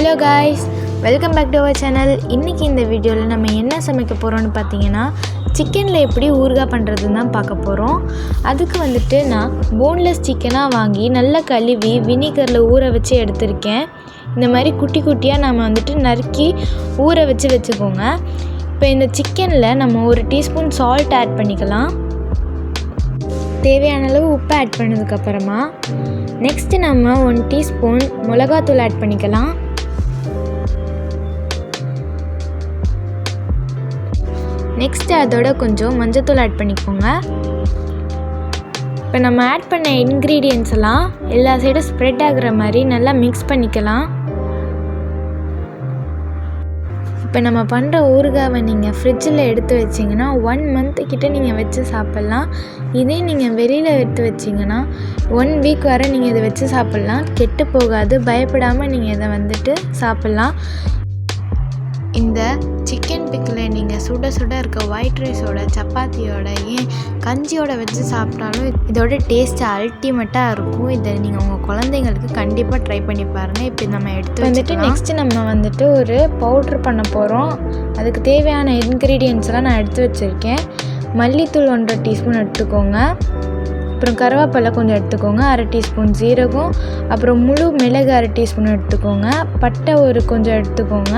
Hello guys welcome back to our channel இன்றைக்கி இந்த வீடியோவில் நம்ம என்ன சமைக்க போகிறோம்னு பார்த்தீங்கன்னா சிக்கனில் எப்படி ஊறுகாய் பண்ணுறதுன்னு தான் பார்க்க போகிறோம் அதுக்கு வந்துட்டு நான் போன்லெஸ் சிக்கனாக வாங்கி நல்லா கழுவி வினிகரில் ஊற வச்சு எடுத்திருக்கேன். இந்த மாதிரி குட்டி குட்டியாக நம்ம வந்துட்டு நறுக்கி ஊற வச்சு வச்சுக்கோங்க. இப்போ இந்த சிக்கனில் நம்ம ஒரு டீஸ்பூன் சால்ட் ஆட் பண்ணிக்கலாம். தேவையான அளவு உப்பு ஆட் பண்ணதுக்கப்புறமா நெக்ஸ்ட்டு நம்ம ஒன் டீஸ்பூன் மிளகாத்தூள் ஆட் பண்ணிக்கலாம். நெக்ஸ்ட்டு அதோட கொஞ்சம் மஞ்சத்தூள் ஆட் பண்ணிக்கோங்க. இப்போ நம்ம ஆட் பண்ண இன்க்ரீடியன்ஸ் எல்லாம் எல்லா சைடும் ஸ்ப்ரெட் ஆகிற மாதிரி நல்லா மிக்ஸ் பண்ணிக்கலாம். இப்போ நம்ம பண்ணுற ஊறுகாவை நீங்கள் ஃப்ரிட்ஜில் எடுத்து வச்சிங்கன்னா ஒன் மந்த்து கிட்டே நீங்கள் வச்சு சாப்பிட்லாம். இதே நீங்கள் வெளியில் எடுத்து வச்சிங்கன்னா ஒன் வீக் வரை நீங்கள் இதை வச்சு சாப்பிட்லாம். கெட்டு போகாது பயப்படாமல் நீங்கள் இதை வந்துட்டு சாப்பிட்லாம். இந்த சிக்கன் பிக்கில் நீங்கள் சுட சுட இருக்க ஒயிட் ரைஸோட சப்பாத்தியோட ஏன் கஞ்சியோட வச்சு சாப்பிட்டாலும் இதோட டேஸ்ட் அல்டிமேட்டாக இருக்கும். இதை நீங்கள் உங்கள் குழந்தைங்களுக்கு கண்டிப்பாக ட்ரை பண்ணி பாருங்கள் இப்போ நம்ம எடுத்து வந்துட்டு நெக்ஸ்ட்டு நம்ம வந்துட்டு ஒரு பவுட்ரு பண்ண போகிறோம் அதுக்கு தேவையான இன்க்ரீடியன்ஸ்லாம் நான் எடுத்து வச்சுருக்கேன். மல்லித்தூள் ஒன்றரை டீஸ்பூன் எடுத்துக்கோங்க. அப்புறம் கருவேப்பிலை கொஞ்சம் எடுத்துக்கோங்க. அரை டீஸ்பூன் ஜீரகம் அப்புறம் முழு மிளகு அரை டீஸ்பூன் எடுத்துக்கோங்க. பட்டை ஒரு கொஞ்சம் எடுத்துக்கோங்க.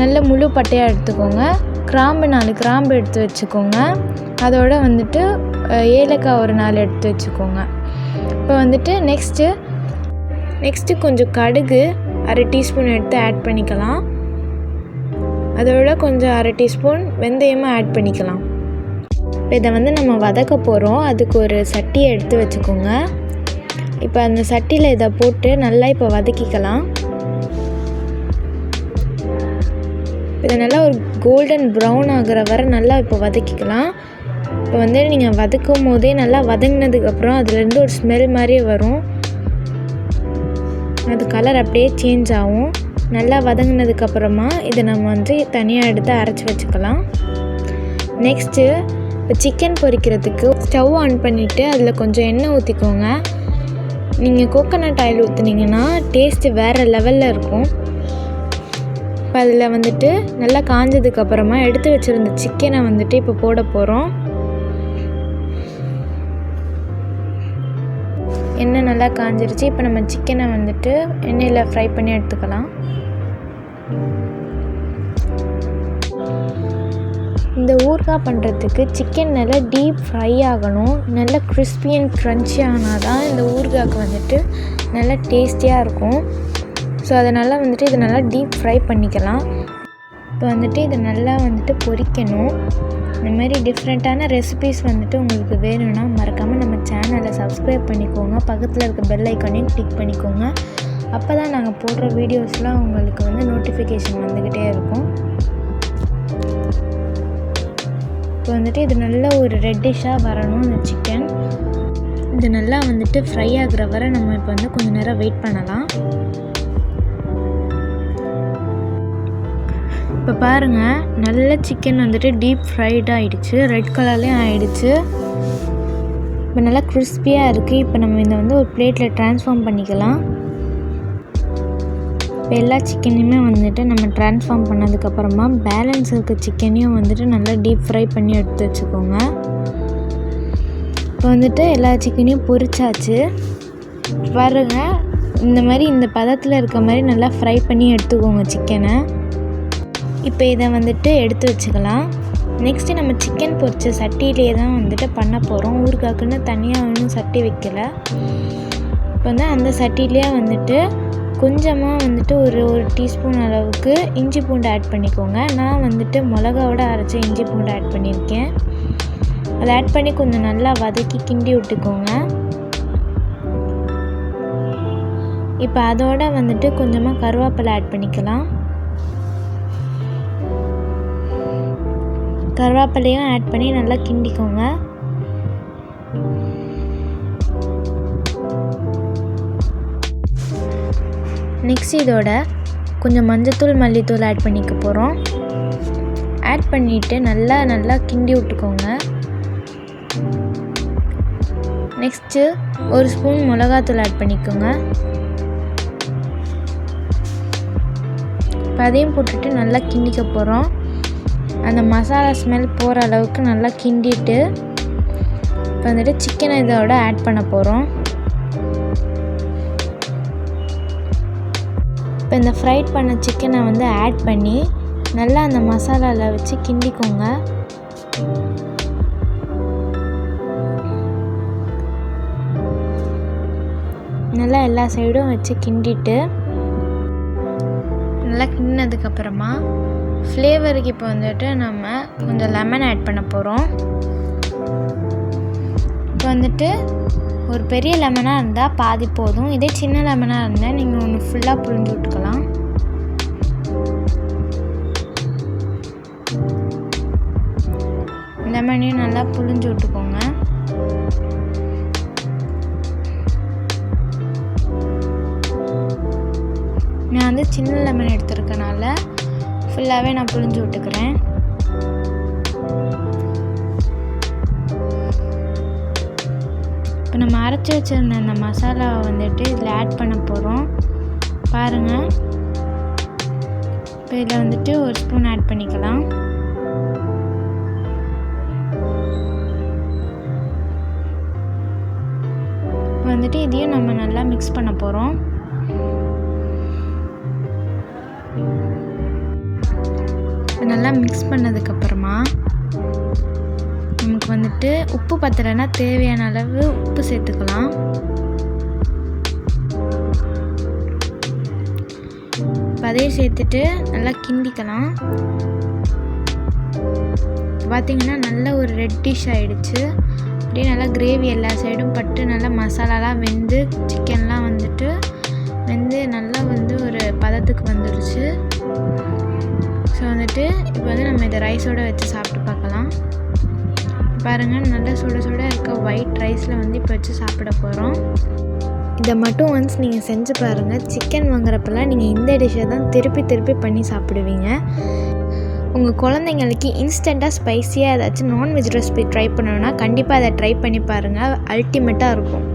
நல்ல முழு பட்டையாக எடுத்துக்கோங்க. கிராம்பு நாலு கிராம்பு எடுத்து வச்சுக்கோங்க. அதோட வந்துட்டு ஏலக்காய் ஒரு நாலு எடுத்து வச்சுக்கோங்க. இப்போ வந்துட்டு நெக்ஸ்ட்டு நெக்ஸ்ட்டு கொஞ்சம் கடுகு அரை டீஸ்பூன் எடுத்து ஆட் பண்ணிக்கலாம். அதோட கொஞ்சம் அரை டீஸ்பூன் வெந்தயமும் ஆட் பண்ணிக்கலாம். இப்போ இதை வந்து நம்ம வதக்க போகிறோம் அதுக்கு ஒரு சட்டியை எடுத்து வச்சுக்கோங்க. இப்போ அந்த சட்டியில் இதை போட்டு நல்லா இப்போ வதக்கிக்கலாம். இதை நல்லா ஒரு கோல்டன் ப்ரௌன் ஆகிற வரை நல்லா இப்போ வதக்கிக்கலாம். இப்போ வந்து நீங்கள் வதக்கும் போதே நல்லா வதங்கினதுக்கப்புறம் அதுலேருந்து ஒரு ஸ்மெல் மாதிரியே வரும். அது கலர் அப்படியே சேஞ்ச் ஆகும். நல்லா வதங்கினதுக்கப்புறமா இதை நம்ம வந்து தனியாக எடுத்து அரைச்சி வச்சுக்கலாம். நெக்ஸ்ட்டு இப்போ சிக்கன் பொரிக்கிறதுக்கு ஸ்டவ் ஆன் பண்ணிவிட்டு அதில் கொஞ்சம் எண்ணெய் ஊற்றிக்கோங்க நீங்கள் கோகோனட் ஆயில் ஊற்றுனீங்கன்னா டேஸ்ட்டு வேறு லெவலில் இருக்கும். இப்போ அதில் வந்துட்டு நல்லா காஞ்சதுக்கு அப்புறமா எடுத்து வச்சுருந்த சிக்கனை வந்துட்டு இப்போ போட போகிறோம் எண்ணெய் நல்லா காஞ்சிருச்சு. இப்போ நம்ம சிக்கனை வந்துட்டு எண்ணெயில் ஃப்ரை பண்ணி எடுத்துக்கலாம். இந்த ஊறுகாய் பண்ணுறதுக்கு சிக்கன் நல்லா டீப் ஃப்ரை ஆகணும். நல்லா கிறிஸ்பி அண்ட் க்ரன்ச்சி ஆனால் தான் இந்த ஊறுகாய்க்கு வந்துட்டு நல்லா டேஸ்டியாக இருக்கும். ஸோ அதனால் வந்துட்டு இதை நல்லா டீப் ஃப்ரை பண்ணிக்கலாம். இப்போ வந்துட்டு இதை நல்லா வந்துட்டு பொரிக்கணும் இந்த மாதிரி டிஃப்ரெண்ட்டான ரெசிபீஸ் வந்துட்டு உங்களுக்கு வேணும்னா மறக்காமல் நம்ம சேனலை சப்ஸ்கிரைப் பண்ணிக்கோங்க. பக்கத்தில் இருக்க பெல் ஐக்கானையும் கிளிக் பண்ணிக்கோங்க. அப்போ தான் நாங்கள் போடுற வீடியோஸ்லாம் உங்களுக்கு வந்து நோட்டிஃபிகேஷன் வந்துக்கிட்டே இருக்கும். இப்போ வந்துட்டு இது நல்ல ஒரு ரெட்டிஷாக வரணும் இந்த சிக்கன் இது நல்லா வந்துட்டு ஃப்ரை ஆகிற வரை நம்ம இப்போ வந்து கொஞ்சம் நேரம் வெயிட் பண்ணலாம். இப்போ பாருங்கள் நல்ல சிக்கன் வந்துட்டு டீப் ஃப்ரைட் ஆகிடுச்சு ரெட் கலர்லேயும் ஆகிடுச்சு இப்போ நல்லா கிறிஸ்பியாக இருக்குது இப்போ நம்ம இதை வந்து ஒரு பிளேட்டில் ட்ரான்ஸ்ஃபார்ம் பண்ணிக்கலாம். இப்போ எல்லா சிக்கனையுமே வந்துட்டு நம்ம ட்ரான்ஸ்ஃபார்ம் பண்ணதுக்கப்புறமா பேலன்ஸ் இருக்க சிக்கனையும் வந்துட்டு நல்லா டீப் ஃப்ரை பண்ணி எடுத்து வச்சுக்கோங்க. இப்போ வந்துட்டு எல்லா சிக்கனையும் பொரிச்சாச்சு. பாருங்க இந்த மாதிரி இந்த பதத்தில் இருக்க மாதிரி நல்லா ஃப்ரை பண்ணி எடுத்துக்கோங்க சிக்கனை இப்போ இதை வந்துட்டு எடுத்து வச்சுக்கலாம். நெக்ஸ்ட்டு நம்ம சிக்கன் பொரிச்ச சட்டியிலே தான் வந்துட்டு பண்ண போகிறோம் ஊறுகாக்குன்னு தனியாக ஒன்றும் சட்டி வைக்கல. இப்போ வந்து அந்த சட்டியிலே வந்துட்டு கொஞ்சமாக வந்துட்டு ஒரு ஒரு டீஸ்பூன் அளவுக்கு இஞ்சி பூண்டு ஆட் பண்ணிக்கோங்க. நான் வந்துட்டு மிளகாவோட அரைச்ச இஞ்சி பூண்டு ஆட் பண்ணியிருக்கேன். அதை ஆட் பண்ணி கொஞ்சம் நல்லா வதக்கி கிண்டி விட்டுக்கோங்க. இப்போ அதோட வந்துட்டு கொஞ்சமாக கருவேப்பிலை ஆட் பண்ணிக்கலாம். கருவேப்பிலையும் ஆட் பண்ணி நல்லா கிண்டிக்கோங்க. நெக்ஸ்ட் இதோட கொஞ்சம் மஞ்சத்தூள் மல்லித்தூள் ஆட் பண்ணிக்க போகிறோம் ஆட் பண்ணிவிட்டு நல்லா நல்லா கிண்டி விட்டுக்கோங்க. நெக்ஸ்ட்டு ஒரு ஸ்பூன் மிளகாத்தூள் ஆட் பண்ணிக்கோங்க. இப்போ அதையும் போட்டுட்டு நல்லா கிண்டிக்க போகிறோம் அந்த மசாலா ஸ்மெல் போகிற அளவுக்கு நல்லா கிண்டிட்டு இப்போ வந்துட்டு சிக்கனை இதோட ஆட் பண்ண போகிறோம் இப்போ இந்த ஃப்ரைட் பண்ண சிக்கனை வந்து ஆட் பண்ணி நல்லா அந்த மசாலாவில் வச்சு கிண்டிக்கோங்க. நல்லா எல்லா சைடும் வச்சு கிண்டிட்டு நல்லா கிண்டினதுக்கப்புறமா ஃப்ளேவருக்கு இப்போ வந்துட்டு நம்ம கொஞ்சம் லெமன் ஆட் பண்ண போகிறோம் இப்போ வந்துட்டு ஒரு பெரிய லெமனாக இருந்தால் பாதி போதும். இதே சின்ன லெமனாக இருந்தால் நீங்கள் ஒன்று ஃபுல்லாக புழிஞ்சு விட்டுக்கலாம். லெமனையும் நல்லா புழிஞ்சு விட்டுக்கோங்க. நான் வந்து சின்ன லெமன் எடுத்துருக்கனால ஃபுல்லாகவே நான் புழிஞ்சு விட்டுக்கிறேன். இப்போ நம்ம அரைச்சி வச்சிருந்த அந்த மசாலாவை வந்துட்டு இதில் ஆட் பண்ண போகிறோம் பாருங்கள் இப்போ இதில் வந்துட்டு ஒரு ஸ்பூன் ஆட் பண்ணிக்கலாம். வந்துட்டு இதையும் நம்ம நல்லா மிக்ஸ் பண்ண போகிறோம் நல்லா மிக்ஸ் பண்ணதுக்கப்புறமா நமக்கு வந்துட்டு உப்பு பத்தலைன்னா தேவையான அளவு உப்பு சேர்த்துக்கலாம். பதையை சேர்த்துட்டு நல்லா கிண்டிக்கலாம். பார்த்தீங்கன்னா நல்ல ஒரு ரெட்டிஷ் ஆகிடுச்சு அப்படியே நல்லா கிரேவி எல்லா சைடும் பட்டு நல்லா மசாலாலாம் வெந்து சிக்கன்லாம் வந்துட்டு வெந்து நல்லா வந்து ஒரு பதத்துக்கு வந்துடுச்சு ஸோ வந்துட்டு இப்போ வந்து நம்ம இதை ரைஸோடு வச்சு சாப்பிட்டு பார்க்கலாம். பாருங்கள் நல்லா சுட சுட இருக்க ஒயிட் ரைஸில் வந்து இப்போ வச்சு சாப்பிட போகிறோம் இதை மட்டும் ஒன்ஸ் நீங்கள் செஞ்சு பாருங்கள் சிக்கன் வாங்குறப்பெல்லாம் நீங்கள் இந்த டிஷ்ஷை தான் திருப்பி திருப்பி பண்ணி சாப்பிடுவீங்க. உங்கள் குழந்தைங்களுக்கு இன்ஸ்டண்ட்டாக ஸ்பைஸியாக ஏதாச்சும் நான்வெஜ் ரெசிபி ட்ரை பண்ணணுன்னா கண்டிப்பாக அதை ட்ரை பண்ணி பாருங்கள் அல்டிமேட்டாக இருக்கும்.